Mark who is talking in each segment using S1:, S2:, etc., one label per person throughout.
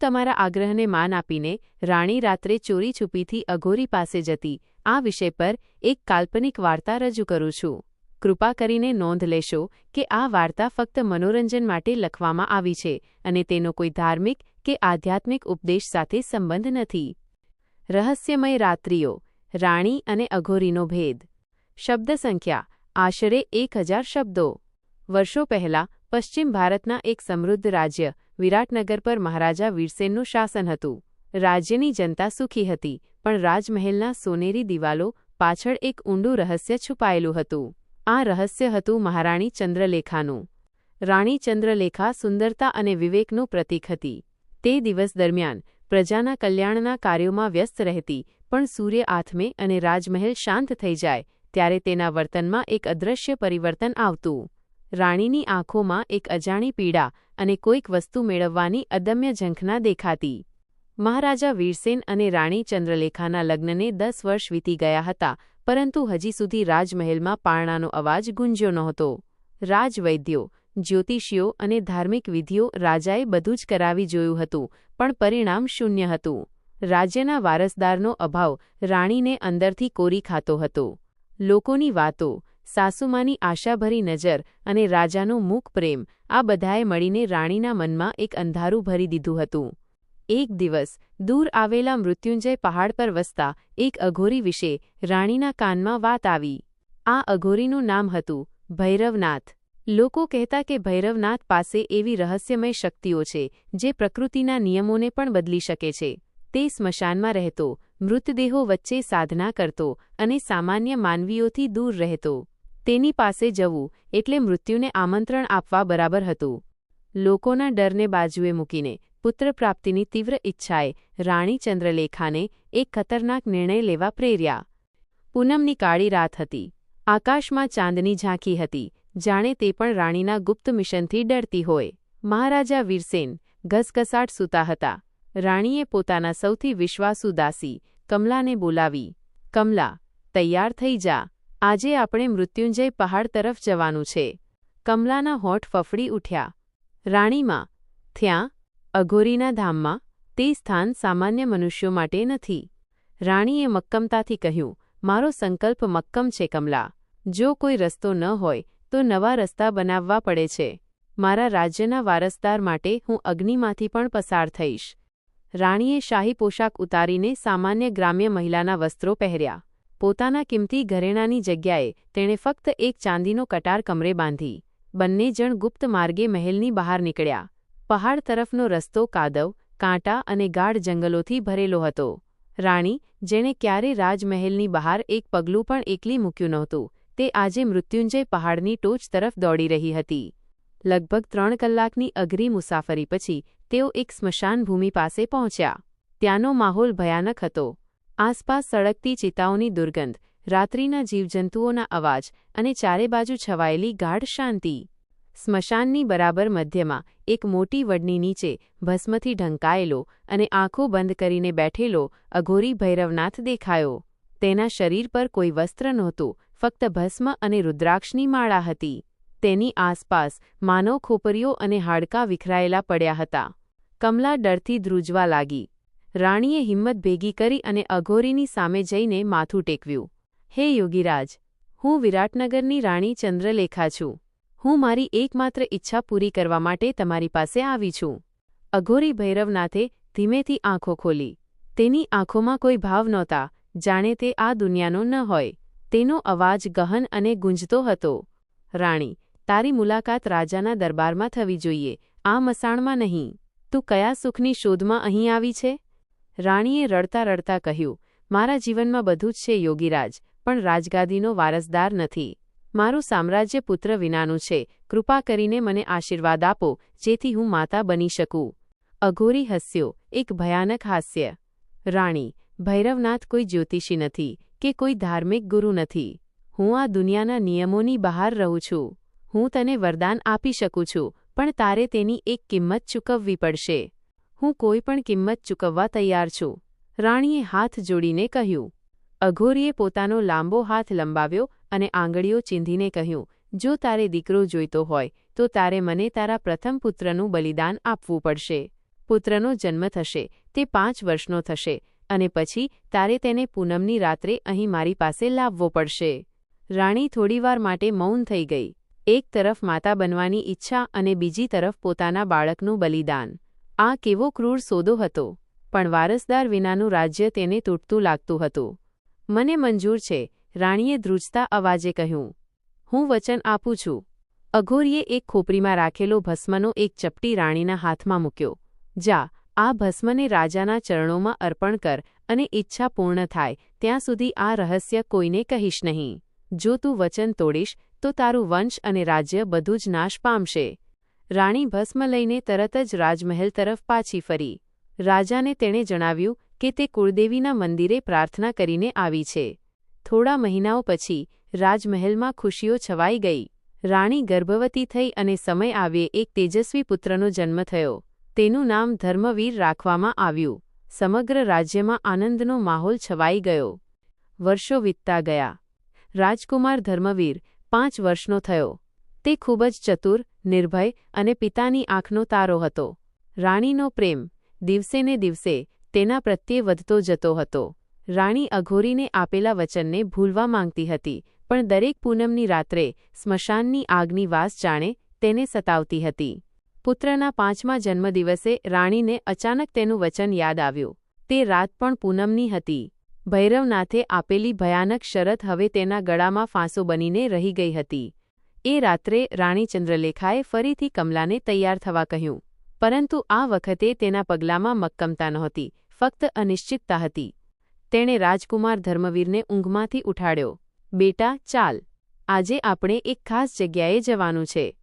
S1: તમારા આગ્રહને માન આપીને રાણી રાત્રે ચોરી છુપીથી અઘોરી પાસે જતી આ વિષય પર એક કાલ્પનિક વાર્તા રજૂ કરું છું. કૃપા કરીને નોંધ લેશો કે આ વાર્તા ફક્ત મનોરંજન માટે લખવામાં આવી છે અને તેનો કોઈ ધાર્મિક કે આધ્યાત્મિક ઉપદેશ સાથે સંબંધ નથી. રહસ્યમય રાત્રિઓ, રાણી અને અઘોરીનો ભેદ. શબ્દ સંખ્યા, આશરે એક હજાર શબ્દો. વર્ષો પહેલા પશ્ચિમ ભારતના એક સમૃદ્ધ રાજ્ય વિરાટનગર પર મહારાજા વીરસેનનું શાસન હતું. રાજ્યની જનતા સુખી હતી, પણ રાજમહેલના સોનેરી દિવાલો પાછળ એક ઊંડું રહસ્ય છુપાયેલું હતું. આ રહસ્ય હતું મહારાણી ચંદ્રલેખાનું. રાણી ચંદ્રલેખા સુંદરતા અને વિવેકનું પ્રતીક હતી. તે દિવસ દરમિયાન પ્રજાના કલ્યાણના કાર્યોમાં વ્યસ્ત રહેતી, પણ સૂર્ય આથમે અને રાજમહેલ શાંત થઈ જાય, ત્યારે તેના વર્તનમાં એક અદૃશ્ય પરિવર્તન આવતું. રાણીની આંખોમાં એક અજાણી પીડા અને કોઈક વસ્તુ મેળવવાની અદમ્ય ઝંખના દેખાતી. મહારાજા વીરસેન અને રાણી ચંદ્રલેખાના લગ્નને દસ વર્ષ વીતી ગયા હતા, પરંતુ હજી સુધી રાજમહેલમાં પારણાનો અવાજ ગુંજ્યો નહોતો. રાજવૈદ્યો, જ્યોતિષીઓ અને ધાર્મિક વિધિઓ રાજાએ બધું જ કરાવી જોયું હતું, પણ પરિણામ શૂન્ય હતું. રાજ્યના વારસદારનો અભાવ રાણીને અંદરથી કોરી ખાતો હતો. લોકોની વાતો સાસુમાની આશાભરી નજર અને રાજાનો મૂક પ્રેમ આ બધાએ મળીને રાણીના મનમાં એક અંધારું ભરી દીધું હતું. એક દિવસ, દૂર આવેલા મૃત્યુંજય પહાડ પર વસતા એક અઘોરી વિશે રાણીના કાનમાં વાત આવી. આ અઘોરીનું નામ હતું ભૈરવનાથ. લોકો કહેતા કે ભૈરવનાથ પાસે એવી રહસ્યમય શક્તિઓ છે, જે પ્રકૃતિના નિયમોને પણ બદલી શકે છે. તે સ્મશાનમાં રહેતો, મૃતદેહો વચ્ચે સાધના કરતો અને સામાન્ય માનવીઓથી દૂર રહેતો. તેની પાસે જવું એટલે મૃત્યુને આમંત્રણ આપવા બરાબર હતું. લોકોના ડરને બાજુએ મૂકીને પુત્રપ્રાપ્તિની તીવ્ર ઈચ્છાએ રાણી ચંદ્રલેખાને એક ખતરનાક નિર્ણય લેવા પ્રેર્યા. પૂનમની કાળી રાત હતી. આકાશમાં ચાંદની ઝાંખી હતી. જાણે તે પણ રાણીના ગુપ્ત મિશનથી ડરતી હોય. મહારાજા વીરસેન ઘસઘસાટ સૂતા હતા. રાણીએ પોતાના સૌથી વિશ્વાસુ દાસી કમલાને બોલાવી. કમલા, તૈયાર થઈ જા. આજે આપણે મૃત્યુંજય પહાડ તરફ જવાનું છે. કમલાના હોઠ ફફડી ઉઠ્યા. રાણીમાં, થ્યાં, અઘોરીના ધામમાં, તે સ્થાન સામાન્ય મનુષ્યો માટે નથી. રાણીએ મક્કમતાથી કહ્યું, મારો સંકલ્પ મક્કમ છે, કમલા. જો કોઈ રસ્તો ન હોય, તો નવા રસ્તા બનાવવા પડે છે. મારા રાજ્યના વારસદાર માટે હું અગ્નિમાંથી પણ પસાર થઈશ. રાણીએ શાહી પોશાક ઉતારીને સામાન્ય ગ્રામ્ય મહિલાના વસ્ત્રો પહેર્યા. પોતાના કિંમતી ઘરેણાની જગ્યાએ તેણે ફક્ત એક ચાંદીનો કટાર કમરે બાંધી. બંને જણ ગુપ્ત માર્ગે મહેલની બહાર નીકળ્યા. પહાડ તરફનો રસ્તો કાદવ, કાંટા અને ગાઢ જંગલોથી ભરેલો હતો. રાણી, જેણે ક્યારે રાજમહેલની બહાર એક પગલું પણ એકલી મૂક્યું નહોતું, તે આજે મૃત્યુંજય પહાડની ટોચ તરફ દોડી રહી હતી. લગભગ ત્રણ કલાકની અઘરી મુસાફરી પછી તેઓ એક સ્મશાન ભૂમિ પાસે પહોંચ્યા. ત્યાંનો માહોલ ભયાનક હતો. આસપાસ સળગતી ચિતાઓની દુર્ગંધ, રાત્રિના જીવજંતુઓના અવાજ અને ચારે બાજુ છવાયેલી ગાઢ શાંતિ. સ્મશાનની બરાબર મધ્યમાં એક મોટી વડની નીચે ભસ્મથી ઢંકાયેલો અને આંખો બંધ કરીને બેઠેલો અઘોરી ભૈરવનાથ દેખાયો. તેના શરીર પર કોઈ વસ્ત્ર નહોતું, ફક્ત ભસ્મ અને રુદ્રાક્ષની માળા હતી. તેની આસપાસ માનવ ખોપરીઓ અને હાડકાં વિખરાયેલા પડ્યા હતા. કમલા ડરથી ધ્રુજવા લાગી. રાણીએ હિંમત ભેગી કરી અને અઘોરીની સામે જઈને માથું ટેકવ્યું. હે યોગીરાજ, હું વિરાટનગરની રાણી ચંદ્રલેખા છું. હું મારી એકમાત્ર ઈચ્છા પૂરી કરવા માટે તમારી પાસે આવી છું. અઘોરી ભૈરવનાથે ધીમેથી આંખો ખોલી. તેની આંખોમાં કોઈ ભાવ નહોતા. જાણે તે આ દુનિયાનો ન હોય. તેનો અવાજ ગહન અને ગુંજતો હતો. રાણી, તારી મુલાકાત રાજાના દરબારમાં થવી જોઈએ. આ મસાણમાં નહીં. તું કયા સુખની શોધમાં અહીં આવી છે? રાણીએ રડતા રડતા કહ્યું, મારા જીવનમાં બધું જ છે, યોગીરાજ, પણ રાજગાદીનો વારસદાર નથી. મારું સામ્રાજ્ય પુત્ર વિનાનું છે. કૃપા કરીને મને આશીર્વાદ આપો, જેથી હું માતા બની શકું. અઘોરી હસ્યો. એક ભયાનક હાસ્ય. રાણી, ભૈરવનાથ કોઈ જ્યોતિષી નથી કે કોઈ ધાર્મિક ગુરુ નથી. હું આ દુનિયાના નિયમોની બહાર રહું છું. હું તને વરદાન આપી શકું છું, પણ તારે તેની એક કિંમત ચૂકવવી પડશે. હું કોઈ પણ કિંમત ચૂકવવા તૈયાર છું. રાણીએ હાથ જોડીને કહ્યું. અઘોરીએ પોતાનો લાંબો હાથ લંબાવ્યો અને આંગળીઓ ચીંધીને કહ્યું, જો તારે દીકરો જોઈતો હોય, તો તારે મને તારા પ્રથમ પુત્રનું બલિદાન આપવું પડશે. પુત્રનો જન્મ થશે, તે પાંચ વર્ષનો થશે, અને પછી તારે તેને પૂનમની રાત્રે અહીં મારી પાસે લાવવો પડશે. રાણી થોડીવાર માટે મૌન થઈ ગઈ. એક તરફ માતા બનવાની ઈચ્છા અને બીજી તરફ પોતાના બાળકનું બલિદાન. આ કેવો ક્રૂર સોદો હતો, પણ વારસદાર વિનાનું રાજ્ય તેને તૂટતું લાગતું હતું. મને મંજૂર છે, રાણીએ ધ્રુજતા અવાજે કહ્યું. હું વચન આપું છું. અઘોરીએ એક ખોપરીમાં રાખેલો ભસ્મનો એક ચપટી રાણીના હાથમાં મૂક્યો. જા, આ ભસ્મને રાજાના ચરણોમાં અર્પણ કર અને ઈચ્છા પૂર્ણ થાય, ત્યાં સુધી આ રહસ્ય કોઈને કહીશ નહીં. જો તું વચન તોડીશ, તો તારું વંશ અને રાજ્ય બધું જ નાશ પામશે. રાણી ભસ્મ લઈને તરત જ રાજમહેલ તરફ પાછી ફરી. રાજાને તેણે જણાવ્યું કે તે કુળદેવીના મંદિરે પ્રાર્થના કરીને આવી છે. થોડા મહિનાઓ પછી રાજમહેલમાં ખુશીઓ છવાઈ ગઈ. રાણી ગર્ભવતી થઈ અને સમય આવ્યે એક તેજસ્વી પુત્રનો જન્મ થયો. તેનું નામ ધર્મવીર રાખવામાં આવ્યું. સમગ્ર રાજ્યમાં આનંદનો માહોલ છવાઈ ગયો. વર્ષો વીતતા ગયા. રાજકુમાર ધર્મવીર પાંચ વર્ષનો થયો. તે ખૂબ જ ચતુર નિર્ભય અને પિતાની આંખનો તારો હતો. રાણીનો પ્રેમ દિવસેને દિવસે તેના પ્રત્યે વધતો જતો હતો. રાણી અઘોરીને આપેલા વચનને ભૂલવા માંગતી હતી, પણ દરેક પૂનમની રાત્રે સ્મશાનની આગની વાસ જાણે તેને સતાવતી હતી. પુત્રના પાંચમા જન્મદિવસે રાણીને અચાનક તેનું વચન યાદ આવ્યું. તે રાત પણ પૂનમની હતી. ભૈરવનાથે આપેલી ભયાનક શરત હવે તેના ગળામાં ફાંસો બનીને રહી ગઈ હતી. એ રાત્રે રાણી ચંદ્રલેખાએ ફરીથી કમલાને તૈયાર થવા કહ્યું. પરંતુ આ વખતે તેના પગલામાં મક્કમતા નહોતી, ફક્ત અનિશ્ચિતતા હતી. તેણે રાજકુમાર ધર્મવીરને ઊંઘમાંથી ઉઠાડ્યો. બેટા, ચાલ. આજે આપણે એક ખાસ જગ્યાએ જવાનું છે.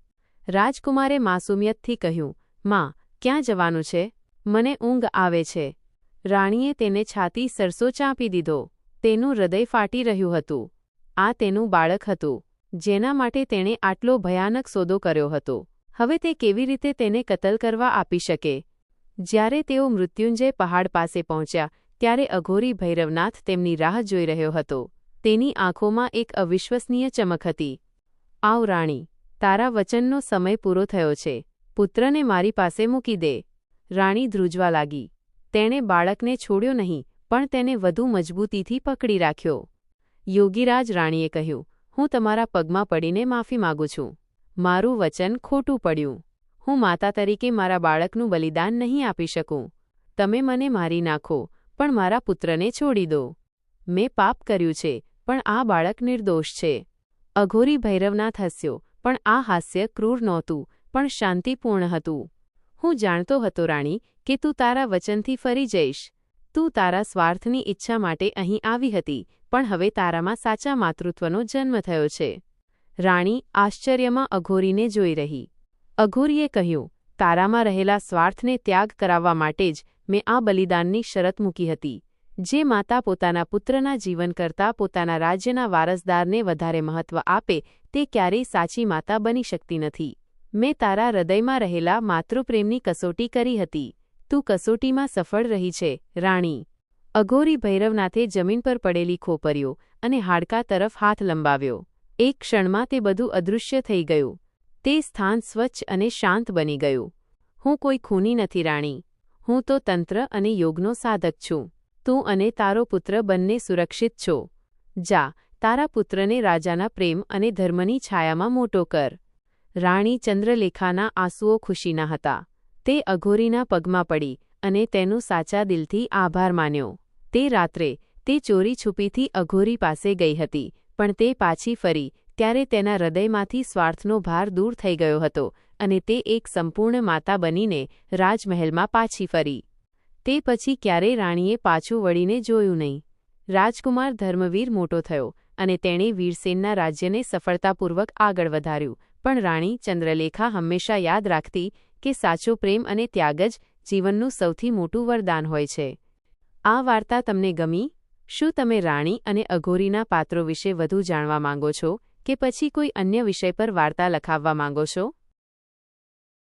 S1: રાજકુમારે માસુમિયતથી કહ્યું, માં, ક્યાં જવાનું છે? મને ઊંઘ આવે છે. રાણીએ તેને છાતી સરસો ચાંપી દીધો. તેનું હૃદય ફાટી રહ્યું હતું. આ તેનું બાળક હતું. જેના માટે તેણે આટલો ભયાનક સોદો કર્યો હતો. હવે તે કેવી રીતે તેને કતલ કરવા આપી શકે? જ્યારે તેઓ મૃત્યુંજય પહાડ પાસે પહોંચ્યા, ત્યારે અઘોરી ભૈરવનાથ તેમની રાહ જોઈ રહ્યો હતો. તેની આંખોમાં એક અવિશ્વસનીય ચમક હતી. આવ રાણી, તારા વચનનો સમય પૂરો થયો છે. પુત્રને મારી પાસે મૂકી દે. રાણી ધ્રુજવા લાગી. તેણે બાળકને છોડ્યો નહીં, પણ તેને વધુ મજબૂતીથી પકડી રાખ્યો. યોગીરાજ રાણીએ કહ્યું હું તમારા પગમાં પડીને માફી માગું છું. મારું વચન ખોટું પડ્યું. હું માતા તરીકે મારા બાળકનું બલિદાન નહીં આપી શકું. તમે મને મારી નાખો, પણ મારા પુત્રને છોડી દો. મેં પાપ કર્યું છે, પણ આ બાળક નિર્દોષ છે. અઘોરી ભૈરવનાથ હસ્યો, પણ આ હાસ્ય ક્રૂર નહોતું, પણ શાંતિપૂર્ણ હતું. હું જાણતો હતો રાણી, કે તું તારા વચનથી ફરી જઈશ. તું તારા સ્વાર્થની ઈચ્છા માટે અહીં આવી હતી, પણ હવે તારામાં સાચા માતૃત્વનો જન્મ થયો છે. રાણી આશ્ચર્યમાં અઘોરીને જોઈ રહી. અઘોરીએ કહ્યું, તારામાં રહેલા સ્વાર્થને ત્યાગ કરાવવા માટે જ મેં આ બલિદાનની શરત મૂકી હતી, જે માતા પોતાના પુત્રના જીવન કરતાં પોતાના રાજ્યના વારસદારને વધારે મહત્વ આપે તે ક્યારેય સાચી માતા બની શકતી નથી. મેં તારા હૃદયમાં રહેલા માતૃપ્રેમની કસોટી કરી હતી. તું કસોટીમાં સફળ રહી છે. રાણી અઘોરી ભૈરવનાથે જમીન પર પડેલી ખોપર્યો અને હાડકા તરફ હાથ લંબાવ્યો. એક ક્ષણમાં તે બધું અદૃશ્ય થઈ ગયું. તે સ્થાન સ્વચ્છ અને શાંત બની ગયું. હું કોઈ ખૂની નથી, રાણી. હું તો તંત્ર અને યોગનો સાધક છું. તું અને તારો પુત્ર બંને સુરક્ષિત છો. જા, તારા પુત્રને રાજાના પ્રેમ અને ધર્મની છાયામાં મોટો કર. રાણી ચંદ્રલેખાના આંસુઓ ખુશીના હતા. તે અઘોરીના પગમાં પડી અને તેનું સાચા દિલથી આભાર માન્યો. તે રાત્રે તે ચોરી છુપીથી અઘોરી પાસે ગઈ હતી, પણ તે પાછી ફરી ત્યારે તેના હૃદયમાંથી સ્વાર્થનો ભાર દૂર થઈ ગયો હતો અને તે એક સંપૂર્ણ માતા બનીને રાજમહેલમાં પાછી ફરી. તે પછી ક્યારેય રાણીએ પાછું વળીને જોયું નહીં. રાજકુમાર ધર્મવીર મોટો થયો અને તેણે વીરસેનના રાજ્યને સફળતાપૂર્વક આગળ વધાર્યું, પણ રાણી ચંદ્રલેખા હંમેશા યાદ રાખતી કે સાચો પ્રેમ અને ત્યાગ જ જીવનનું સૌથી મોટું વરદાન હોય છે. આ વાર્તા તમને ગમી? શું તમે રાણી અને અઘોરીના પાત્રો વિશે વધુ જાણવા માંગો છો કે પછી કોઈ અન્ય વિષય પર વાર્તા લખાવવા માંગો છો?